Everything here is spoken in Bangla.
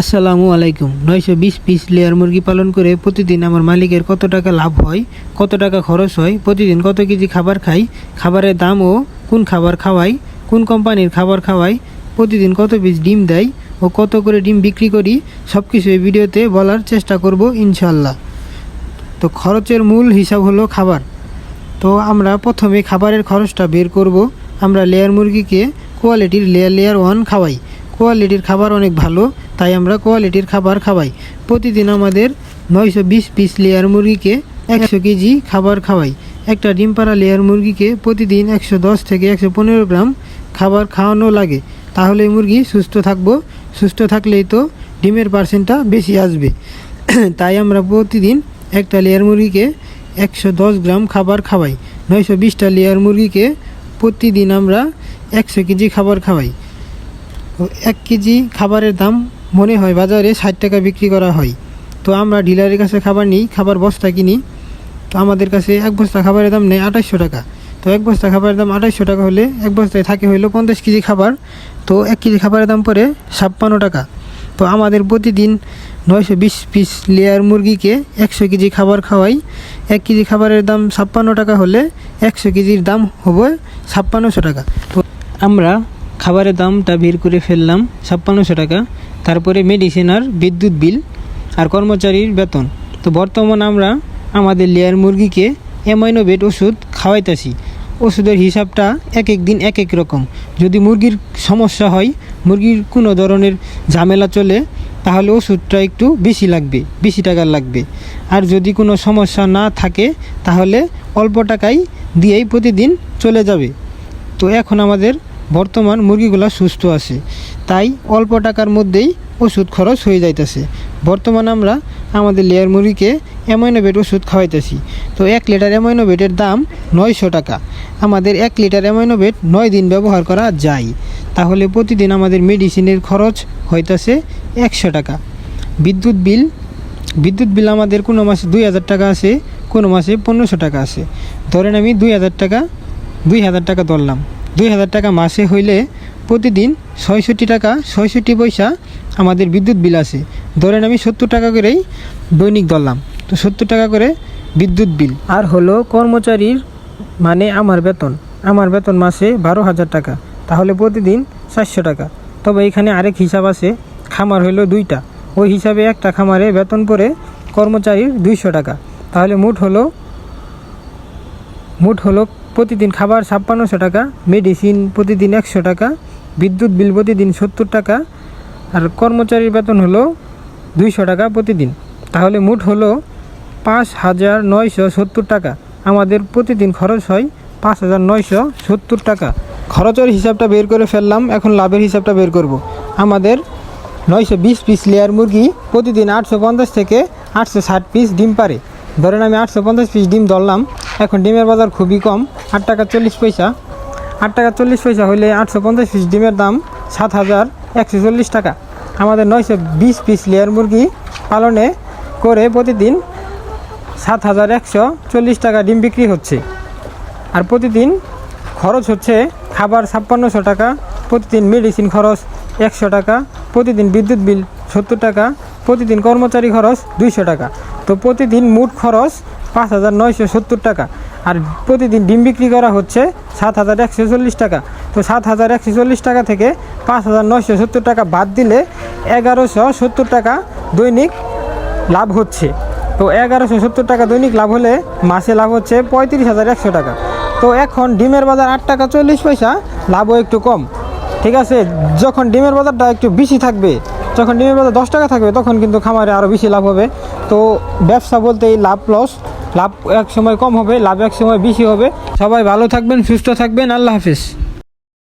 আসসালামু আলাইকুম। নয়শো বিশ পিস লেয়ার মুরগি পালন করে প্রতিদিন আমার মালিকের কত টাকা লাভ হয়, কত টাকা খরচ হয়, প্রতিদিন কত কেজি খাবার খাই, খাবারের দাম ও কোন খাবার খাওয়াই, কোন কোম্পানির খাবার খাওয়াই, প্রতিদিন কত পিস ডিম দেয় ও কত করে ডিম বিক্রি করি সব কিছু এই ভিডিওতে বলার চেষ্টা করব ইনশাল্লাহ তো খরচের মূল হিসাব হলো খাবার। তো আমরা প্রথমে খাবারের খরচটা বের করব। আমরা লেয়ার মুরগিকে কোয়ালিটির লেয়ার লেয়ার ওয়ান খাওয়াই। কোয়ালিটির খাবার অনেক ভালো, তাই আমরা কোয়ালিটির খাবার খাওয়াই। প্রতিদিন আমাদের নয়শো বিশ পিস লেয়ার মুরগিকে একশো কেজি খাবার খাওয়াই। একটা ডিম পাড়া লেয়ার মুরগিকে প্রতিদিন একশো দশ থেকে একশো পনেরো গ্রাম খাবার খাওয়ানো লাগে। তাহলে মুরগি সুস্থ থাকব। সুস্থ থাকলেই তো ডিমের পার্সেন্টটা বেশি আসবে। তাই আমরা প্রতিদিন একটা লেয়ার মুরগিকে একশো দশ গ্রাম খাবার খাওয়াই। নয়শো বিশটা লেয়ার মুরগিকে প্রতিদিন আমরা একশো কেজি খাবার খাওয়াই। এক কেজি খাবারের দাম মনে হয় বাজারে ষাট টাকা বিক্রি করা হয়। তো আমরা ডিলারের কাছে খাবার নিই, খাবার বস্তা কিনি। তো আমাদের কাছে এক বস্তা খাবারের দাম নেই আঠাশশো টাকা। তো এক বস্তা খাবারের দাম আঠাশশো টাকা হলে এক বস্তায় থাকে হইল পঞ্চাশ কেজি খাবার। তো এক কেজি খাবারের দাম পড়ে ছাপ্পান্ন টাকা। তো আমাদের প্রতিদিন নয়শো বিশ পিস লেয়ার মুরগিকে একশো কেজি খাবার খাওয়াই। এক কেজি খাবারের দাম ছাপ্পান্ন টাকা হলে একশো কেজির দাম হবে ছাপ্পান্নশো টাকা। তো আমরা খাবারের দামটা বের করে ফেললাম ছাপ্পান্নশো টাকা। তারপরে মেডিসিন আর বিদ্যুৎ বিল আর কর্মচারীর বেতন। তো বর্তমান আমরা আমাদের লেয়ার মুরগিকে অ্যামাইনোভেট ওষুধ খাওয়াইতেছি। ওষুধের হিসাবটা এক এক দিন এক এক রকম। যদি মুরগির সমস্যা হয়, মুরগির কোনো ধরনের ঝামেলা চলে, তাহলে ওষুধটা একটু বেশি লাগবে, বেশি টাকার লাগবে। আর যদি কোনো সমস্যা না থাকে, তাহলে অল্প টাকায় দিয়েই প্রতিদিন চলে যাবে। তো এখন আমাদের বর্তমান মুরগিগুলো সুস্থ আছে। তাই অল্প টাকার মধ্যেই ওষুধ খরচ হয়ে যাইতেছে। বর্তমান আমরা আমাদের লেয়ার মুরগিকে অ্যামাইনোভেট ওষুধ খাওয়াইতেছি। তো এক লিটার অ্যামাইনোভেটের দাম নয়শো টাকা। আমাদের এক লিটার অ্যামাইনোভেট নয় দিন ব্যবহার করা যায়। তাহলে প্রতিদিন আমাদের মেডিসিনের খরচ হইতেছে একশো টাকা। বিদ্যুৎ বিল বিদ্যুৎ বিল আমাদের কোনো মাসে দুই হাজার টাকা আছে, কোনো মাসে পনেরোশো টাকা আছে। ধরেন আমি দুই হাজার টাকা, দুই হাজার টাকা ধরলাম। দুই হাজার টাকা মাসে হইলে প্রতিদিন ছয়ষট্টি টাকা, ছয়ষট্টি পয়সা আমাদের বিদ্যুৎ বিল আছে। ধরেন আমি সত্তর টাকা করেই দৈনিক ধরলাম। তো সত্তর টাকা করে বিদ্যুৎ বিল। আর হলো কর্মচারীর মানে আমার বেতন। আমার বেতন মাসে বারো হাজার টাকা। তাহলে প্রতিদিন চারশো টাকা। তবে এখানে আরেক হিসাব আছে, খামার হলো দুইটা। ওই হিসাবে একটা খামারে বেতন পড়ে কর্মচারীর দুইশো টাকা। তাহলে মোট হলো মোট হলো প্রতিদিন খাবার ছাপ্পান্নশো টাকা মেডিসিন প্রতিদিন একশো টাকা, বিদ্যুৎ বিল প্রতিদিন সত্তর টাকা, আর কর্মচারীর বেতন হলো দুইশো টাকা প্রতিদিন। তাহলে মোট হলো পাঁচ হাজার নয়শো সত্তর টাকা। আমাদের প্রতিদিন খরচ হয় পাঁচ হাজার নয়শো সত্তর টাকা। খরচের হিসাবটা বের করে ফেললাম, এখন লাভের হিসাবটা বের করব। আমাদের নয়শো বিশ পিস লেয়ার মুরগি প্রতিদিন আটশো পঞ্চাশ থেকে আটশো ষাট পিস ডিম পারে। ধরেন আমি আটশো পঞ্চাশ পিস ডিম ধরলাম এখন ডিমের বাজার খুবই কম। আট টাকা চল্লিশ পয়সা। আট টাকা চল্লিশ পয়সা হলে আটশো পঞ্চাশ পিস ডিমের দাম সাত হাজার একশো চল্লিশ টাকা। আমাদের নয়শো বিশ পিস লেয়ার মুরগি পালনে করে প্রতিদিন সাত হাজার একশো চল্লিশ টাকা ডিম বিক্রি হচ্ছে। আর প্রতিদিন খরচ হচ্ছে খাবার ছাপ্পান্নশো টাকা, প্রতিদিন মেডিসিন খরচ একশো টাকা, প্রতিদিন বিদ্যুৎ বিল সত্তর টাকা প্রতিদিন কর্মচারী খরচ দুইশো টাকা। তো প্রতিদিন মোট খরচ পাঁচ হাজার নয়শো সত্তর টাকা। আর প্রতিদিন ডিম বিক্রি করা হচ্ছে সাত হাজার একশো চল্লিশ টাকা। তো সাত হাজার একশো চল্লিশ টাকা থেকে পাঁচ হাজার নয়শো সত্তর টাকা বাদ দিলে এগারোশো সত্তর টাকা দৈনিক লাভ হচ্ছে। তো এগারোশো সত্তর টাকা দৈনিক লাভ হলে মাসে লাভ হচ্ছে পঁয়ত্রিশ হাজার একশো টাকা। তো এখন ডিমের বাজার আট টাকা চল্লিশ পয়সা, লাভও একটু কম। ঠিক আছে? যখন ডিমের বাজারটা একটু বেশি থাকবে যখন ডিমের বাজার দশ টাকা থাকবে, তখন কিন্তু খামারে আরও বেশি লাভ হবে। তো ব্যবসা বলতে এই লাভ লস লাভ এক সময় কম হবে, লাভ এক সময় বেশি হবে। সবাই ভালো থাকবেন, সুস্থ থাকবেন, আল্লাহ হাফিজ।